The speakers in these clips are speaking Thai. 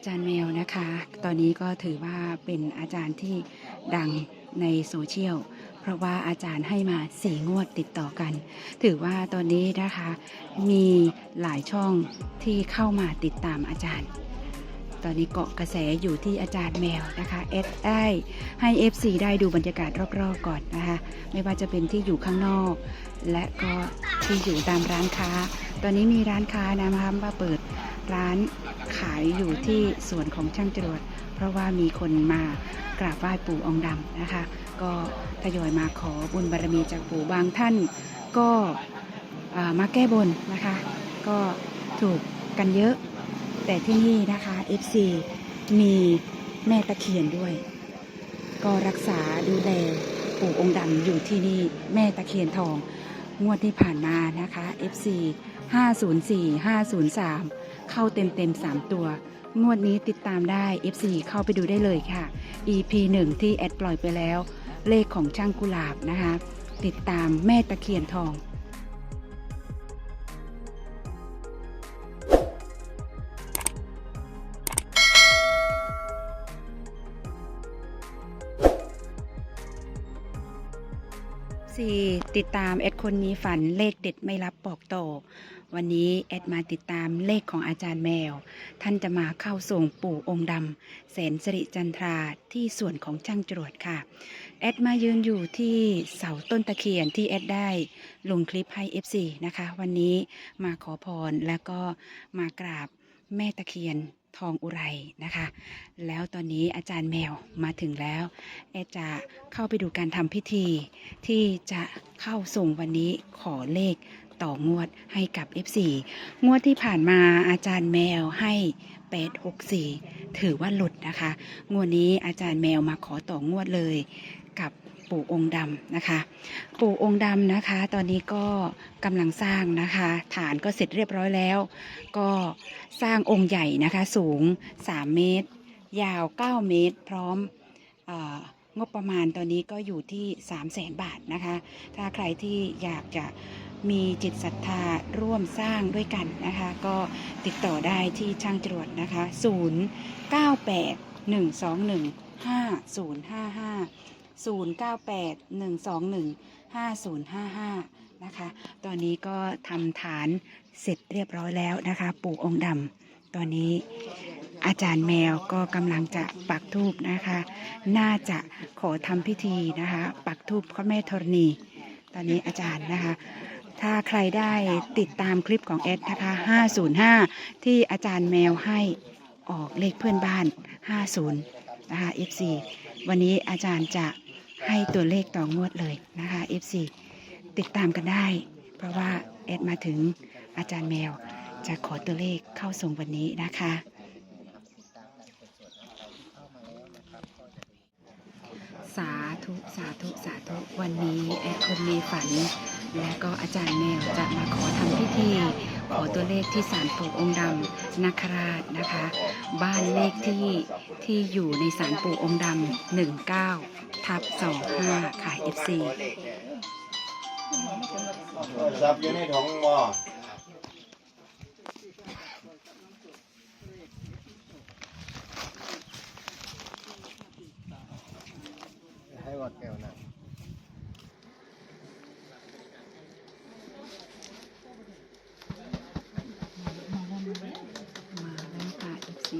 อาจารย์แมวนะคะ ตอนนี้ก็ถือว่าเป็นอาจารย์ที่ดังในโซเชียล เพราะว่าอาจารย์ให้มาสี่งวดติดต่อกัน ถือว่าตอนนี้นะคะ มีหลายช่องที่เข้ามาติดตามอาจารย์ ตอนนี้เกาะกระแสอยู่ที่อาจารย์แมวนะคะเอสได้ให้ FC ได้ดูบรรยากาศรอบๆก่อนนะคะ ไม่ว่าจะเป็นที่อยู่ข้างนอก และก็ที่อยู่ตามร้านค้า ตอนนี้มีร้านค้านะคะมาเปิด ร้านขายอยู่ที่สวนของช่างจรวด เพราะว่ามีคนมากราบไหว้ปู่องค์ดำนะคะ ก็ทยอยมาขอบุญบารมีจากปู่บางท่าน ก็มาแก้บนนะคะ ก็ถูกกันเยอะ แต่ที่นี่นะคะ FC มีแม่ตะเคียนด้วย ก็รักษาดูแลปู่องค์ดำอยู่ที่นี่แม่ตะเคียนทอง งวดที่ผ่านมานะคะ FC 504 503 เข้าเต็มเต็มๆ 3 ตัว งวดนี้ติดตามได้ FC เข้าไปดูได้เลยค่ะ EP 1 ที่แอดปล่อยไปแล้ว เลขของช่างกุหลาบนะคะ ติดตามแม่ตะเคียนทอง ติดตามแอดคนมีฝันเลขเด็ดไม่รับบอกต่อ วันนี้แอดมาติดตามเลขของอาจารย์แมว ท่านจะมาเข้าส่งปู่องค์ดำแสนสิริจันทราที่ส่วนของช่างจรวดค่ะ แอดมายืนอยู่ที่เสาต้นตะเคียนที่แอดได้ลงคลิปให้ FC นะคะ วันนี้มาขอพรแล้วก็มากราบ แม่ตะเคียนทองอุไรนะคะ แล้วตอนนี้อาจารย์แมวมาถึงแล้วแอดจะเข้าไปดูการทำพิธี ที่จะเข้าส่งวันนี้ขอเลขต่องวดให้กับ F4 งวดที่ผ่านมาอาจารย์แมวให้ 864 ถือว่าหลุดนะคะ งวดนี้อาจารย์แมวมาขอต่องวดเลยกับ ปู่องค์ดำนะคะ ปู่องค์ดำนะคะ ตอนนี้ก็กำลังสร้างนะคะ ฐานก็เสร็จเรียบร้อยแล้ว ก็สร้างองค์ใหญ่นะคะสูง 3 เมตร ยาว 9 เมตร พร้อมองบประมาณตอนนี้ก็อยู่ที่ 3 0 0แสนบาทนะคะ ถ้าใครที่อยากจะมีจิตศรัทธาร่วมสร้างด้วยกันนะคะ ก็ติดต่อได้ที่ช่างจรวดนะคะ 0 9 8 1 2 1 5 0 5 5 0 9 8 1 2 1 5 0 5 5 นะคะ ตอนนี้ก็ทำฐานเสร็จเรียบร้อยแล้วนะคะ ปู่องค์ดำตอนนี้อาจารย์แมวก็กำลังจะปักทูบนะคะ น่าจะขอทำพิธีนะคะ ปักทูบพระแม่ธรณี ตอนนี้อาจารย์นะคะ ถ้าใครได้ติดตามคลิปของแอดนะคะ 505 ที่อาจารย์แมวให้ออกเลขเพื่อนบ้าน 50 นะคะ FC วันนี้อาจารย์จะ ให้ตัวเลขต่องวดเลยนะคะ FC ติดตามกันได้ เพราะว่าแอดมาถึงอาจารย์แมว จะขอตัวเลขเข้าส่งวันนี้นะคะ สาธุสาธุสาธุวันนี้แอดคนมีฝัน และก็อาจารย์แมวจะมาขอทำพิธีขอตัวเลขที่ศาลปู่องค์ดำนาคราชนะคะ บ้านเลขที่ที่อยู่ในศาลปู่องค์ดำหนึ่งเก้า ทับสองห้าขาย FC ซับอยู่ในท้องหม้อให้วัดแก้วนะ มาแล้วค่ะ FC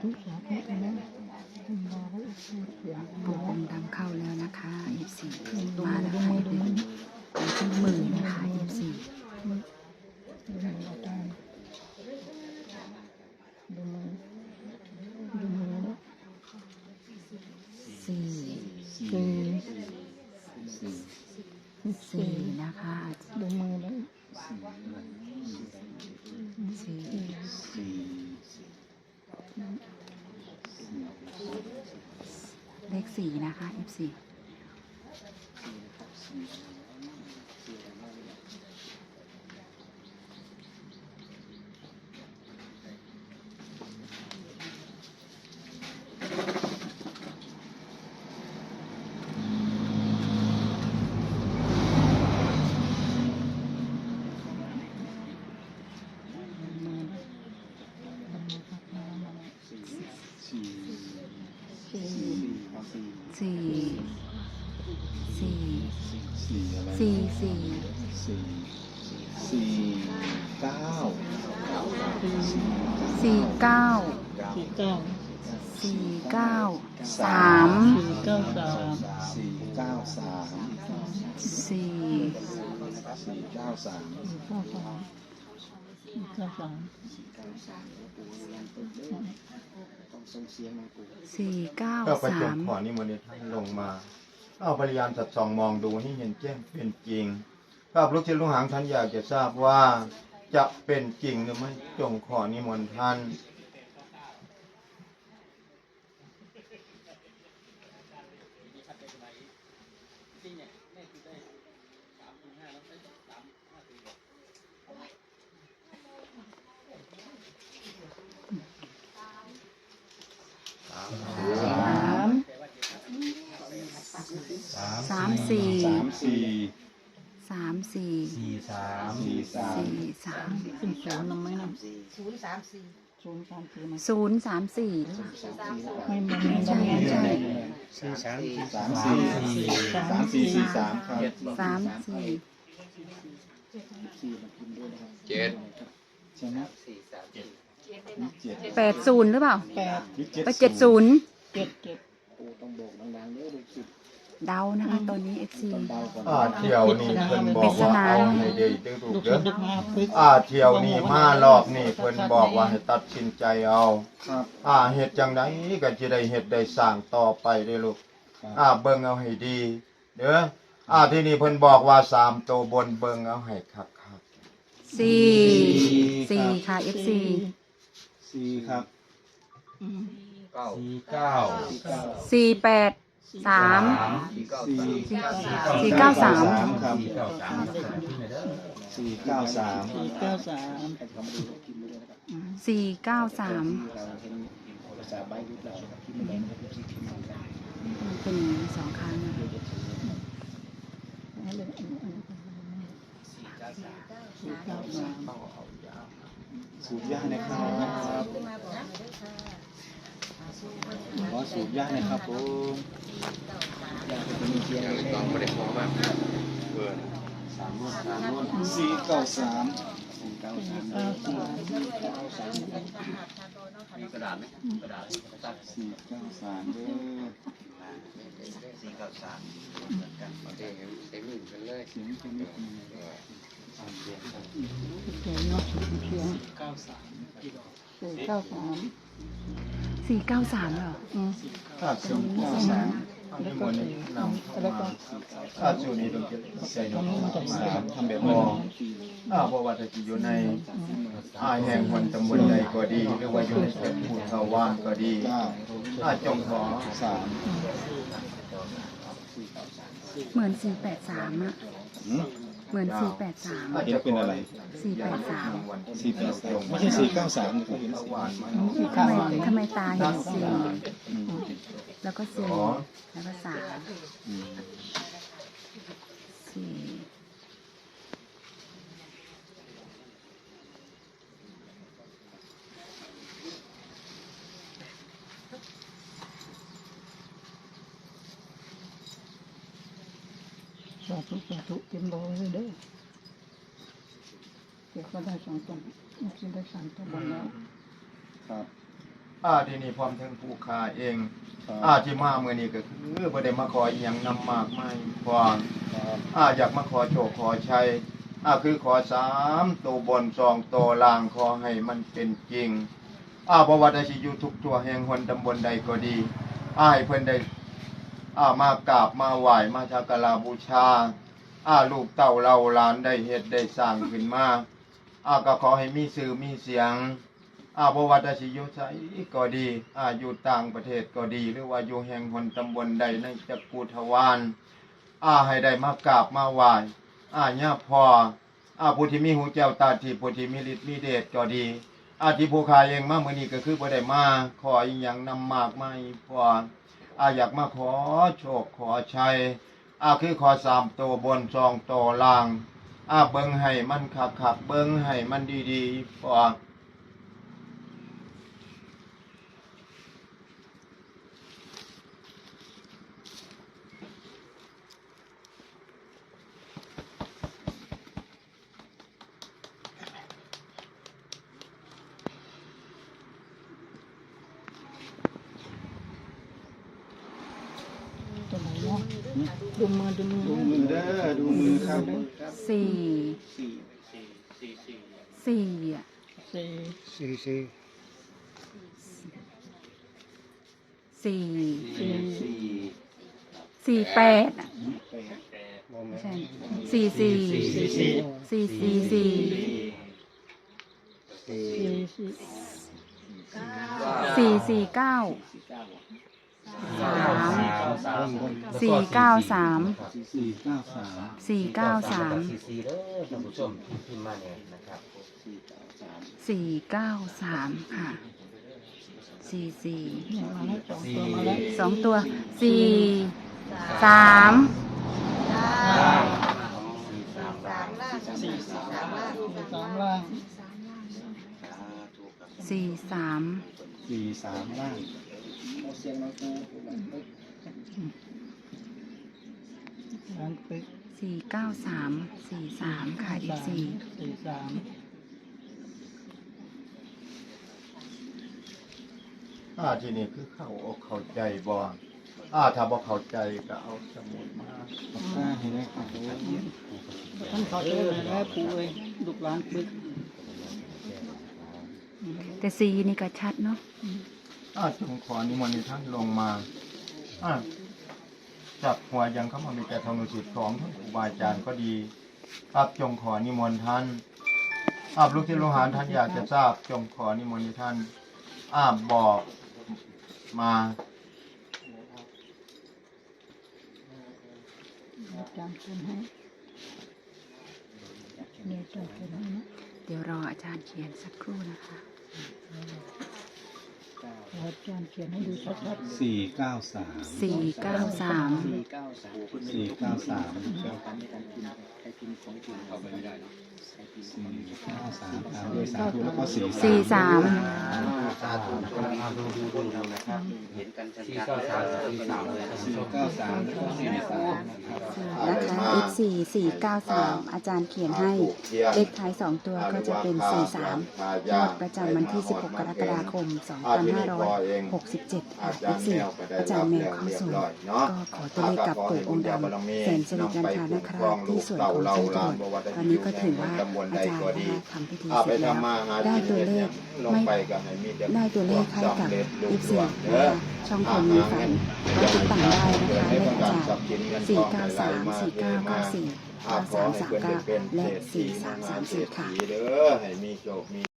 ปูองค์ดำเข้าแล้วนะคะ F4 มาแล้วค่ะเป็นหมื่นะคะ F4 สี่สี่นะคะ ดูมือแล้ว สี่นะคะ F4 สี่สี่ สี่สี่สี่สี่สี่สี่สี่สี่เก้าสี่เก้าสี่เก้าสี่เก้าสามสี่เก้าสามสี่เก้าสามสี่สี่เก้าสามสี่เก้าสาม สี่เก้าสามสี่เก้าก็ประจสาบมขอนิมนต์ท่านลงมา เอาพยายามสัดส่องมองดูให้เห็นแจ้งเป็นจริงข้าพลูกศิษย์ลูกหางท่านอยากจะทราบว่า จะเป็นจริงหรือไม่จงขอนิมนต์ท่าน สามสามสี่ สี่สามสี่สี่สามสี่สามสี่สามเป็นศูนย์นะไหมนะศูนย์สามสี่ศูนย์สามสี่หมศูนย์สามสี่หรือเปล่าไม่ไม่ไม่ใช่ใช่สามสี่สามสี่สี่สามครับสามสี่เจ็ดใช่ไหมเจ็ดแปดศูนย์หรือเปล่าแปดไปเจ็ดศูนย์เจ็ดเจ็ดปูต้องโบกดังๆเดานะคะตอนนี้ FC อ่าเที่ยวนี้เพิ่นบอกว่าเอาให้ได้ดูดูลูกเด้ศิอษย์ลูกหาปึ๊กอ่าเที่ยวนี้มารอบนี้เพิ่นบอกว่าให้ตัดสินใจเอาครับอ่าเฮ็ดจังไดก็จะได้เฮ็ดได้สร้างต่อไปเด้อลูกอ่าเบิ่งเอาให้ดีเด้ออ่าที่นี่เพิ่นบอกว่าสามตัวบนเบิ่งเอาให้คักสี่สี่ค่ะ FC สี่ครับอืมเก้าสี่เก้าสี่แปด สามสี่เก้าสี่สี่เก้าสาม ครับสี่เก้าสามสี่เก้าสามสี่เก้าสามสี่เก้าสามมันเป็นอย่างนี้สองครั้งอะสี่เก้าสามสูบยานะครับ ขอสูบยานะครับผมอย่างนี้ต้องไม่ได้ขอมากเกินสามนวดสามนวดสี่เก้าสามสี่เก้าสามเก้าสามมีกระดาษไหมกระดาษสี่เก้าสามเด้อสี่เก้าสามเหมือนกันเองเต็มหนึ่งกันเลยเสียงเป็นนิดนึงเขียนเนาะเขียนเก้าสามสี่เก้าสาม สี่เก้าสามเหรออืมถ้าสูบเก้าสามแล้วก็สี่แล้วก็ถ้าสูนี้ต้องใส่นกสามทำแบบมออ่าเพราะว่าถ้าสิอยู่ในอ่าแห่งคนตำบลใดก็ดี หรือว่าอยู่ในเขตผู้ชาวว่านก็ดีเก้าอ่าจงขอสามเหมือนสี่แปดสามอะหืม เหมือนสี่แปดสามอาจจะเป็นอะไรสี่แปดสามสี่แปดสามไม่ใช่สี่เก้าสามเขาเห็นหสี่วานมาทำไมทำไมตาเห็นสี่อืมแล้วก็สี่อ๋อแล้วก็สามอืมสี่สา ธุเตรียมร้อไว้เลยเด้อเดี๋ยวก็ได้สองตัวลูกศิษย์ได้สามตัวบนแล้วครับอ่าทีนี่พร้อมทั้งผู้ค้าเองครับอ่าที่มาเมื่อนี้ก็คือบ่ได้มาขออีหยังนำมากมายพอครับอ่าอยากมาขอโชคขอชัยอ่าคือขอสามตัวบนสองตัวล่างขอให้มันเป็นจริงอ่าบ่ว่าจะสิอยู่ทุกทัวแห่งหนตำบลใดก็ดีอ่าให้เพิ่นได้อ่ามากราบมาไหว้มาสักการะบูชา อาลูกเต้าเราหลานได้เฮ็ดได้สร้างขึ้นมาอาก็ขอให้มีชื่อมีเสียงอาบวัดสิอยู่ไสก็ดีอาอยู่ต่างประเทศก็ดี หรือว่าอยู่แห่งหนตำบลใดในจักรทวารอาให้ได้มากราบมาไหว้อาญาพออาผู้ที่มีหูแก้วตาทิพย์ผู้ที่มีฤทธิ์มีเดชก็ดีอาที่ผู้ขายเองมาเมื้อนี้ก็คือบ่ได้มาขออีหยังนำมากมาพออาอยากมาขอโชคขอชัย อาคือขอสามตัวบนสองตัวล่างอาเบิ้งให้มันขับขับเบิ้งให้มันดีๆพอ ตัวไหนเนาะ ดูมือดูมือดูมือเด้อดูมือครับสี่สี่สี่อะสี่สี่สี่สี่สี่สี่แปดอะแปดมองไหมไม่ใช่สี่สี่สี่สี่สี่สี่สี่สี่สี่สี่สี่สี่เก้า สามสี่เก้าสามสี่เก้าสามสี่เก้าสามสี่สี่เด้อท่านผู้ชมพิมพ์มาเนี่ยนะครับสี่เก้าสามค่ะสี่สี่เนี่ยมาแล้วสองตัวมาแล้วสองตัวสี่สามสี่สามล่าง สี่สามล่างสี่สามสี่สามล่างล่างปึ๊กสี่เก้าสามสี่สามค่ะอีกสี่สี่สามอาที่นี่คือเข้าอกเข้าใจบ่อาถ้าบ่เข้าใจก็เอาสมุดมาปากกาเห็นไหมครับท่านเขาเจอเลยแล้วปู่เอ้ยลูกหลานปึ๊กแต่สี่นี่ก็ชัดเนาะ อาจงขอนิมนต์ท่านลงมาอาจับหัวยังเข้ามามีแต่ธนุสิทธิ์ของท่านครูบาอาจารย์ก็ดีครับจงขอนิมนต์ท่านอาบลูกที่ลูกหานท่านอยากจะทราบ จงขอนิมนต์ท่านอาบบอกมาจารย์เขียนให้เดี๋ยวรออาจารย์เขียนสักครู่นะคะ อาจารย์เขียนให้ดูชัดสี่เก้าสามสี่เก้าสาม สี่เก้าสามสี่เก้าสามตามด้วยสามตัวแล้วก็สี่สี่สาม สาธุดูดูดูดูนะครับ เห็นกันชัดๆเลยสี่สามเลยสี่เก้าสามแล้วก็สี่สามนะครับนะคะ x สี่สี่เก้าสามอาจารย์เขียนให้ เลขท้ายสองตัวก็จะเป็นสี่สามงวดประจำวันที่ 16 กรกฎาคม2567ค่ะ x สี่อาจารย์แมวเข้าสู่ก็ขอตัวเลขกับปู่องค์ดำแสนสิริจันทรานะคะที่ส่วนของใจจรวดตอนนี้ก็ถือว่าอาจารย์นะคะทำพิธีอาเสไปร็จแล้วทำมาหาได้กินตัวเลขลงไม่ไปก็ให้มีแต่ได้ตัวเลขให้กับสำเร็จลุอีล่สี่วงนะเด้อคะช่องคนมีฝันก็ติดต่างได้นะคะเลขอาจารย์สี่เก้าสามสี่เก้าเก้าสี่อาเก้าขอสามให้สามเพิ่นได้เก้าเป็นและเศรษฐีสี่มสามหาสามเศรสี่ษค่ะฐีเด้อให้มีโชคมี